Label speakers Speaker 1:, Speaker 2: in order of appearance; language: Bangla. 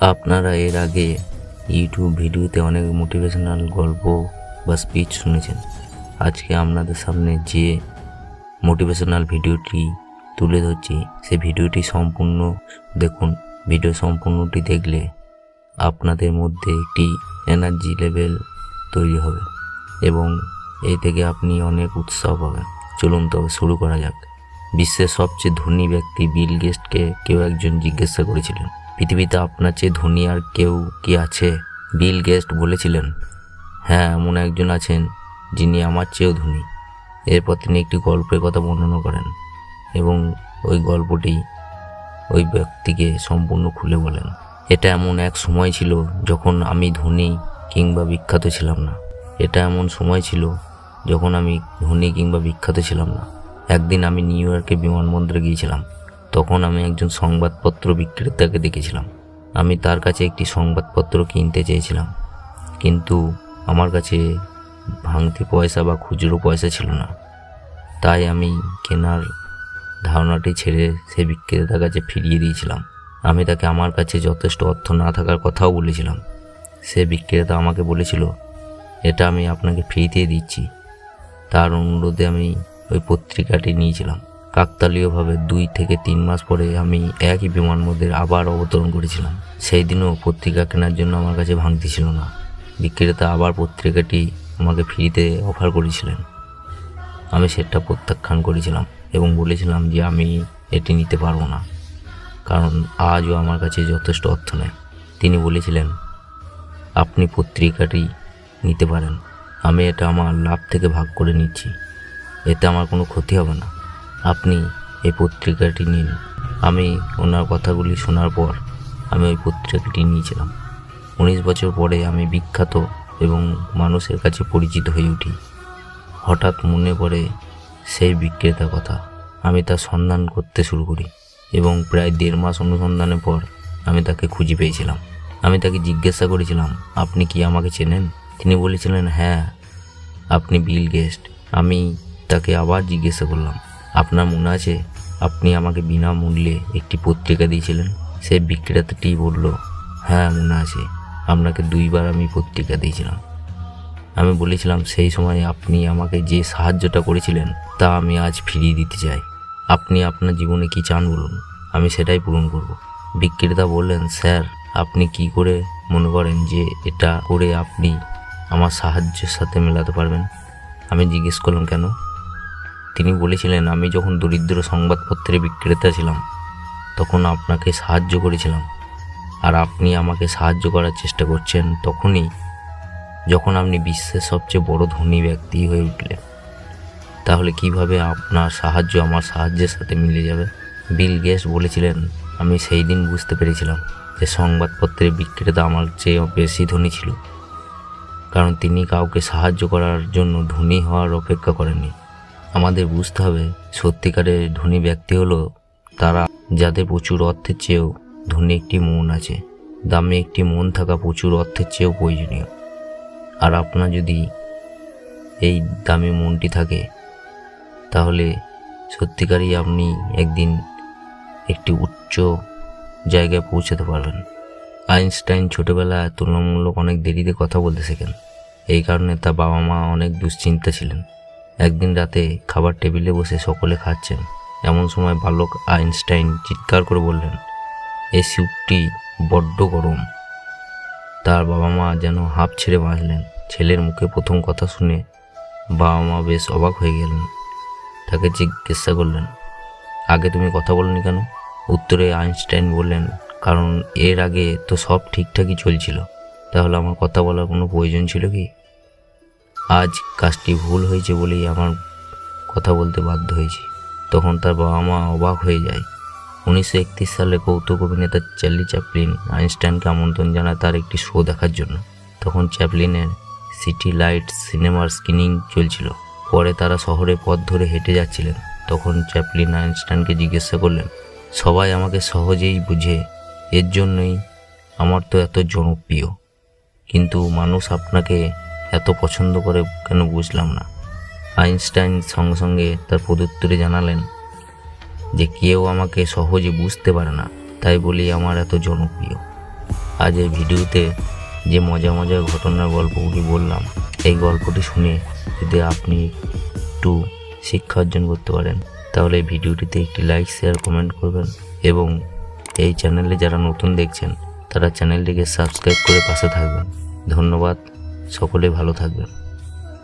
Speaker 1: আপনারা এর আগে ইউটিউব ভিডিওতে অনেক মোটিভেশনাল গল্প বা স্পিচ শুনেছেন। আজকে আপনাদের সামনে যে মোটিভেশনাল ভিডিওটি তুলে ধরছি, সে ভিডিওটি সম্পূর্ণ দেখুন। ভিডিও সম্পূর্ণটি দেখলে আপনাদের মধ্যে একটি এনার্জি লেভেল তৈরি হবে এবং এই থেকে আপনি অনেক উৎসাহ পাবেন। চলুন তবে শুরু করা যাক। বিশ্বের সবচেয়ে ধনী ব্যক্তি বিল গেস্টকে কেউ একজন জিজ্ঞাসা করেছিলেন পৃথিবীতে আপনার চেয়ে ধনী আর কেউ কি আছে? বিল গেস্ট বলেছিলেন। হ্যাঁ এমন একজন আছেন যিনি আমার চেয়েও ধনী। এরপর তিনি একটি গল্পের কথা বর্ণনা করেন এবং ওই গল্পটি ওই ব্যক্তিকে সম্পূর্ণ খুলে বলেন। এটা এমন এক সময় ছিল যখন আমি ধনী কিংবা বিখ্যাত ছিলাম না। এটা এমন সময় ছিল যখন আমি ধনী কিংবা বিখ্যাত ছিলাম না। একদিন আমি নিউ ইয়র্কে বিমানবন্দরে গিয়েছিলাম। তখন আমি একজন সংবাদপত্র বিক্রেতাকে দেখেছিলাম। আমি তার কাছে একটি সংবাদপত্র কিনতে চেয়েছিলাম। কিন্তু আমার কাছে ভাঙতি পয়সা বা খুচরো পয়সা ছিল না। তাই আমি কেনার ধারণাটি ছেড়ে সে বিক্রেতার কাছে ফিরিয়ে দিয়েছিলাম। আমি তাকে আমার কাছে যথেষ্ট অর্থ না থাকার কথাও বলেছিলাম। সে বিক্রেতা আমাকে বলেছিল, এটা আমি আপনাকে ফ্রিতেই দিচ্ছি। তার অনুরোধে আমি ওই পত্রিকাটি নিয়েছিলাম। কাকতালীয়ভাবে দুই থেকে তিন মাস পরে আমি একই বিমানবন্দরে আবার অবতরণ করেছিলাম। সেই দিনও পত্রিকা কেনার জন্য আমার কাছে ভাঙতি ছিল না। বিক্রেতা আবার পত্রিকাটি আমাকে ফ্রিতে অফার করেছিলেন। আমি সেটা প্রত্যাখ্যান করেছিলাম এবং বলেছিলাম যে আমি এটি নিতে পারব না, কারণ আজও আমার কাছে যথেষ্ট অর্থ নেই। তিনি বলেছিলেন, আপনি পত্রিকাটি নিতে পারেন। আমি এটা আমার লাভ থেকে ভাগ করে নিচ্ছি। এতে আমার কোনো ক্ষতি হবে না। আপনি এই পত্রিকাটি নিন। আমি ওনার কথাগুলি শোনার পর আমি ওই পত্রিকাটি নিয়েছিলাম। উনিশ বছর পরে আমি বিখ্যাত এবং মানুষের কাছে পরিচিত হয়ে উঠি। হঠাৎ মনে পড়ে সেই বিক্রেতার কথা। আমি তার সন্ধান করতে শুরু করি এবং প্রায় দেড় মাস অনুসন্ধানের পর আমি তাকে খুঁজে পেয়েছিলাম। আমি তাকে জিজ্ঞাসা করেছিলাম, আপনি কি আমাকে চেনেন? তিনি বলেছিলেন হ্যাঁ আপনি বিল গেস্ট। আমি তাকে আবার জিজ্ঞাসা করলাম আপনার মনে আছে আপনি আমাকে বিনামূল্যে একটি পত্রিকা দিয়েছিলেন? সে বিক্রেতাটি বলল হ্যাঁ মনে আছে। আপনাকে দুইবার আমি পত্রিকা দিয়েছিলাম। আমি বলেছিলাম, সেই সময় আপনি আমাকে যে সাহায্যটা করেছিলেন, তা আমি আজ ফিরিয়ে দিতে চাই। আপনি আপনার জীবনে কি চান বলুন? আমি সেটাই পূরণ করব। বিক্রেতা বললেন, স্যার, আপনি কি করে মনে করেন যে এটা করে আপনি আমার সাহায্যের সাথে মেলাতে পারবেন? আমি জিজ্ঞেস করলাম, কেন? তিনি বলেছিলেন, আমি যখন দরিদ্র সংবাদপত্রের বিক্রেতা ছিলাম, তখন আপনাকে সাহায্য করেছিলাম। আর আপনি আমাকে সাহায্য করার চেষ্টা করছেন তখনই, যখন আপনি বিশ্বের সবচেয়ে বড় ধনী ব্যক্তি হয়ে উঠলেন। তাহলে কীভাবে আপনার সাহায্য আমার সাহায্যের সাথে মিলে যাবে? বিল গেস বলেছিলেন, আমি সেই দিন বুঝতে পেরেছিলাম যে সংবাদপত্রের বিক্রেতা আমার চেয়ে বেশি ধনী ছিল। কারণ তিনি কাউকে সাহায্য করার জন্য ধনী হওয়ার অপেক্ষা করেননি। আমাদের বুঝতে হবে, সত্যিকারের ধনী ব্যক্তি হলো তারা, যাদের প্রচুর অর্থের চেয়েও ধনী একটি মন আছে। দামে একটি মন থাকা প্রচুর অর্থের চেয়েও প্রয়োজনীয়। আর আপনার যদি এই দামি মনটি থাকে, তাহলে সত্যিকারই আপনি একদিন একটি উচ্চ জায়গায় পৌঁছাতে পারবেন। আইনস্টাইন ছোটবেলায় তুলনামূলক অনেক দেরিতে কথা বলতে শেখেন। এই কারণে তার বাবা মা অনেক দুশ্চিন্তা ছিলেন। একদিন রাতে খাবার টেবিলে বসে সকলে খাচ্ছেন। এমন সময় বালক আইনস্টাইন চিৎকার করে বললেন, এই স্যুপটি বড্ড গরম। তার বাবা মা যেন হাঁপ ছেড়ে বাঁচলেন। ছেলের মুখে প্রথম কথা শুনে বাবা মা বেশ অবাক হয়ে গেলেন। তাকে জিজ্ঞাসা করলেন, আগে তুমি কথা বলনি কেন? উত্তরে আইনস্টাইন বললেন, কারণ এর আগে তো সব ঠিকঠাকই চলছিল। তাহলে আমার কথা বলার কোনো প্রয়োজন ছিল কি? আজ কাজটি ভুল হয়েছে বলেই আমার কথা বলতে বাধ্য হয়েছি। তখন তার বাবা মা অবাক হয়ে যায়। উনিশশো একত্রিশ সালে কৌতুক অভিনেতা চার্লি চ্যাপলিন আইনস্টাইনকে আমন্ত্রণ জানায় তার একটি শো দেখার জন্য। তখন চ্যাপলিনের সিটি লাইট সিনেমার স্ক্রিনিং চলছিল। পরে তারা শহরে পথ ধরে হেঁটে যাচ্ছিলেন। তখন চ্যাপলিন আইনস্টাইনকে জিজ্ঞাসা করলেন, সবাই আমাকে সহজেই বুঝে, এর জন্যই আমার তো এত জনপ্রিয়। কিন্তু মানুষ আপনাকে এত পছন্দ করে কেন বুঝলাম না। আইনস্টাইন সঙ্গে সঙ্গে তার প্রত্যুত্তরে জানালেন যে কেউ আমাকে সহজে বুঝতে পারে না, তাই বলি আমার এত জনপ্রিয়। আজ এই ভিডিওতে যে মজা মজার ঘটনার গল্পগুলি বললাম, এই গল্পটি শুনে যদি আপনি একটু শিক্ষা অর্জন করতে পারেন, তাহলে এই ভিডিওটিতে একটি লাইক শেয়ার কমেন্ট করবেন এবং এই চ্যানেলে যারা নতুন দেখছেন, তারা চ্যানেলটিকে সাবস্ক্রাইব করে পাশে থাকবেন। ধন্যবাদ। সকলে ভালো থাকবেন।